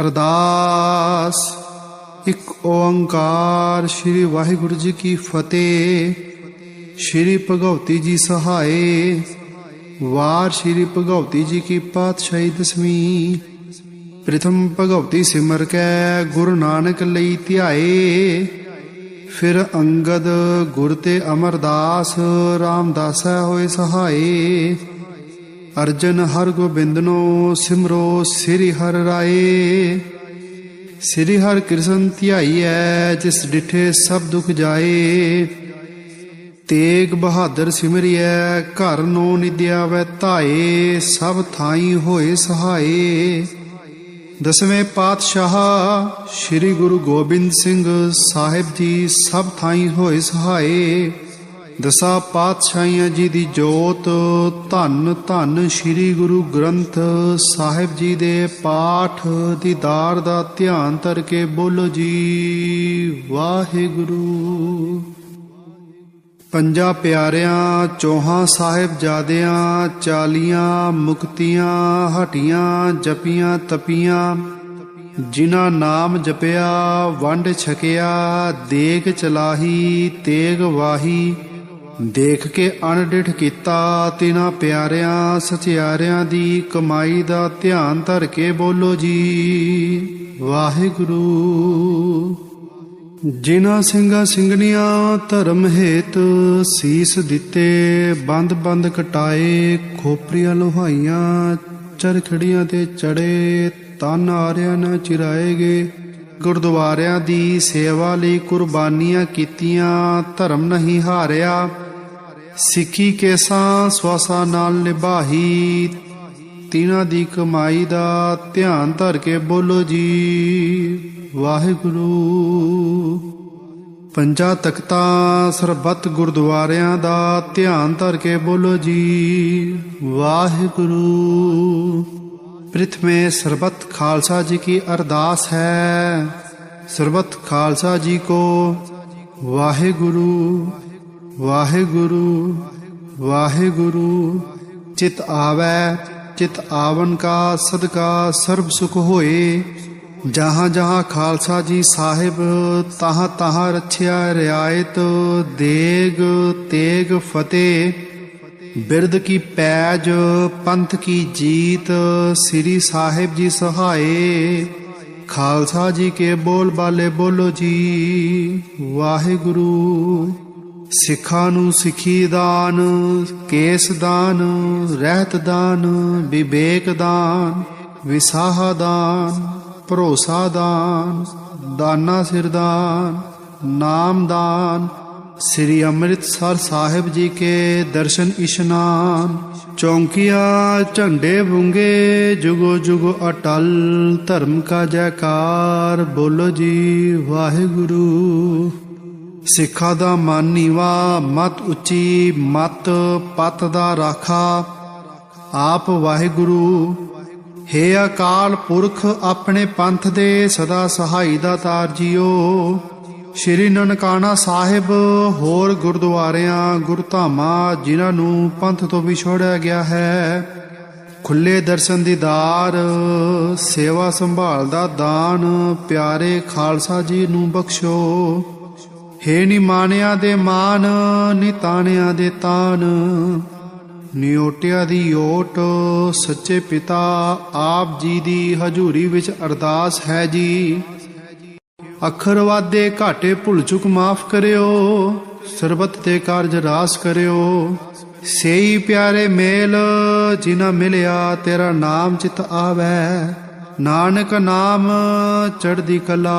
ਅਰਦਾਸ। ਇੱਕ ਓੰਕਾਰ ਸ੍ਰੀ ਵਾਹਿਗੁਰੂ ਜੀ ਕੀ ਫਤਿਹ। ਸ੍ਰੀ ਭਗਵਤੀ ਜੀ ਸਹਾਏ। ਵਾਰ ਸ੍ਰੀ ਭਗਵਤੀ ਜੀ ਕੀ ਪਾਤਸ਼ਾਹੀ ਦਸਵੀਂ। ਪ੍ਰਥਮ ਭਗਵਤੀ ਸਿਮਰ ਕੈ, ਗੁਰੂ ਨਾਨਕ ਲਈ ਧਿਆਏ। ਫਿਰ ਅੰਗਦ ਗੁਰ ਤੇ ਅਮਰਦਾਸ, ਰਾਮਦਾਸੈ ਹੋਏ ਸਹਾਏ। ਅਰਜਨ ਹਰ ਗੋਬਿੰਦਨੋ ਸਿਮਰੋ ਸ੍ਰੀ ਹਰ ਰਾਏ। ਸ੍ਰੀ ਹਰਿ ਕ੍ਰਿਸ਼ਨ ਧਿਆਈਐ, ਜਿਸ ਡਿਠੇ ਸਭ ਦੁਖ ਜਾਏ। ਤੇਗ ਬਹਾਦਰ ਸਿਮਰਿਐ, ਘਰ ਨੋ ਨਿਦਿਆ ਵੈ ਧਾਏ, ਸਭ ਥਾਈ ਹੋਏ ਸਹਾਏ। ਦਸਵੇਂ ਪਾਤਸ਼ਾਹ ਸ੍ਰੀ ਗੁਰੂ ਗੋਬਿੰਦ ਸਿੰਘ ਸਾਹਿਬ ਜੀ ਸਭ ਥਾਈ ਹੋਏ ਸਹਾਏ। ਦਸਾਂ ਪਾਤਸ਼ਾਹੀਆਂ ਜੀ ਦੀ ਜੋਤ, ਧੰਨ ਧੰਨ ਸ੍ਰੀ ਗੁਰੂ ਗ੍ਰੰਥ ਸਾਹਿਬ ਜੀ ਦੇ ਪਾਠ ਦੀਦਾਰ ਦਾ ਧਿਆਨ ਧਰ ਕੇ ਬੋਲੋ ਜੀ, ਵਾਹਿਗੁਰੂ। ਪੰਜਾਂ ਪਿਆਰਿਆਂ, ਚੌਹਾਂ ਸਾਹਿਬਜ਼ਾਦਿਆਂ ਚਾਲੀਆਂ, ਮੁਕਤੀਆਂ, ਹਟੀਆਂ, ਜਪੀਆਂ, ਤਪੀਆਂ, ਜਿਨ੍ਹਾਂ ਨਾਮ ਜਪਿਆ, ਵੰਡ ਛਕਿਆ, ਦੇਗ ਚਲਾਹੀ, ਤੇਗ ਵਾਹੀ ਦੇਖ ਕੇ ਅਣਡਿਠ ਕੀਤਾ ਤਿਨਾ ਪਿਆਰਿਆਂ, ਸਚਿਆਰਿਆਂ ਦੀ ਕਮਾਈ ਦਾ ਧਿਆਨ ਧਰ ਕੇ ਬੋਲੋ ਜੀ। ਵਾਹਿਗੁਰੂ। ਜਿਨ੍ਹਾਂ ਸਿੰਘਾਂ ਸਿੰਘਣੀਆਂ ਧਰਮ ਹੇਤ ਸੀਸ ਦਿੱਤੇ, ਬੰਦ ਬੰਦ ਕਟਾਏ, ਖੋਪਰੀਆਂ ਲੋਹਾਈਆਂ, ਚਰਖੜੀਆਂ ਤੇ ਚੜੇ ਤਨ ਆਰਿਆਂ ਨਾ ਚਿਰਾਏਗੇ ਗੁਰਦੁਆਰਿਆਂ ਦੀ ਸੇਵਾ ਲਈ ਕੁਰਬਾਨੀਆਂ ਕੀਤੀਆਂ, ਧਰਮ ਨਹੀਂ ਹਾਰਿਆ। ਸਿੱਖੀ ਕੇਸਾਂ ਸਵਾਸਾਂ ਨਾਲ ਨਿਭਾਹੀ। ਤਿਨਾਂ ਦੀ ਕਮਾਈ ਦਾ ਧਿਆਨ ਧਰ ਕੇ ਬੋਲੋ ਜੀ। ਵਾਹਿਗੁਰੂ। ਪੰਜਾ ਤਖਤਾਂ, ਸਰਬੱਤ ਗੁਰਦੁਆਰਿਆਂ ਦਾ ਧਿਆਨ ਧਰ ਕੇ ਬੋਲੋ ਜੀ। ਵਾਹਿਗੁਰੂ। ਪ੍ਰਥਮੇ ਸਰਬੱਤ ਖਾਲਸਾ ਜੀ ਕੀ ਅਰਦਾਸ ਹੈ। ਸਰਬੱਤ ਖਾਲਸਾ ਜੀ ਕੋ। ਵਾਹਿਗੁਰੂ। ਵਾਹਿਗੁਰੂ ਵਾਹਿਗੁਰੂ, ਚਿਤ ਆਵੈ, ਚਿਤ ਆਵਨ ਕਾ ਸਦਕਾ ਸਰਬ ਸੁਖ ਹੋਏ। ਜਹਾਂ ਜਹਾਂ ਖਾਲਸਾ ਜੀ ਸਾਹਿਬ, ਤਹਾਂ ਤਹਾਂ ਰਛਿਆ ਰਿਆਇਤ, ਦੇਗ ਤੇਗ ਫਤਿਹ। ਬਿਰਦ ਕੀ ਪੈਜ, ਪੰਥ ਕੀ ਜੀਤ, ਸ੍ਰੀ ਸਾਹਿਬ ਜੀ ਸਹਾਏ। ਖਾਲਸਾ ਜੀ ਕੇ ਬੋਲ ਬਾਲੇ ਬੋਲੋ ਜੀ, ਵਾਹਿਗੁਰੂ। ਸਿੱਖਾਂ ਨੂੰ ਸਿੱਖੀ ਦਾਨ, ਕੇਸ ਦਾਨ, ਰਹਿਤ ਦਾਨ, ਵਿਵੇਕ ਦਾਨ, ਵਿਸਾਹ ਦਾਨ, ਭਰੋਸਾ ਦਾਨ, ਦਾਨਾ ਸਿਰਦਾਨ ਨਾਮ ਦਾਨ, ਸ੍ਰੀ ਅੰਮ੍ਰਿਤਸਰ ਸਾਹਿਬ ਜੀ ਕੇ ਦਰਸ਼ਨ ਇਸ਼ਨਾਨ, ਚੌਂਕੀਆਂ ਝੰਡੇ ਬੁੰਗੇ ਜੁਗੋ ਜੁਗੋ ਅਟਲ, ਧਰਮ ਕਾ ਜੈਕਾਰ, ਬੋਲੋ ਜੀ ਵਾਹਿਗੁਰੂ। ਸਿੱਖਾਂ ਦਾ ਮਨ ਨੀਵਾ, ਮਤ ਉੱਚੀ, ਮਤ ਪਤ ਦਾ ਰਾਖਾ। ਆਪ ਵਾਹਿਗੁਰੂ, ਹੇ ਅਕਾਲ ਪੁਰਖ ਆਪਣੇ ਪੰਥ ਦੇ ਸਦਾ ਸਹਾਈ ਦਾ ਤਾਰ ਜੀਓ। ਸ਼੍ਰੀ ਨਨਕਾਣਾ ਸਾਹਿਬ, ਹੋਰ ਗੁਰਦੁਆਰਿਆਂ ਗੁਰਧਾਮਾਂ ਜਿਨ੍ਹਾਂ ਨੂੰ ਪੰਥ ਤੋਂ ਵਿਛੋੜਿਆ ਗਿਆ ਹੈ, ਖੁੱਲੇ ਦਰਸ਼ਨ ਦੀਦਾਰ ਸੇਵਾ ਸੰਭਾਲ ਦਾ ਦਾਨ, ਪਿਆਰੇ ਖਾਲਸਾ ਜੀ ਨੂੰ ਬਖਸ਼ੋ। ਹੇ ਨਿਮਾਨਿਆਂ ਦੇ ਮਾਨ ਨਿਤਾਣਿਆਂ ਦੇ ਤਾਨ। ਨਿਓਟਿਆ ਦੀ ਓਟ, ਸੱਚੇ ਪਿਤਾ, ਆਪ ਜੀ ਦੀ ਹਜ਼ੂਰੀ ਵਿੱਚ ਅਰਦਾਸ ਹੈ ਜੀ। ਅੱਖਰ ਵਾਦੇ ਘਾਟੇ ਭੁੱਲ ਚੁੱਕ ਮਾਫ ਕਰਿਓ, ਸਰਬਤ ਤੇ ਕਾਰਜ ਰਾਸ ਕਰਿਓ। ਸੇਈ ਪਿਆਰੇ ਮੇਲ ਜਿਨਾ ਮਿਲਿਆ ਤੇਰਾ ਨਾਮ ਚਿਤ ਆਵੈ। ਨਾਨਕ ਨਾਮ ਚੜਦੀ ਕਲਾ।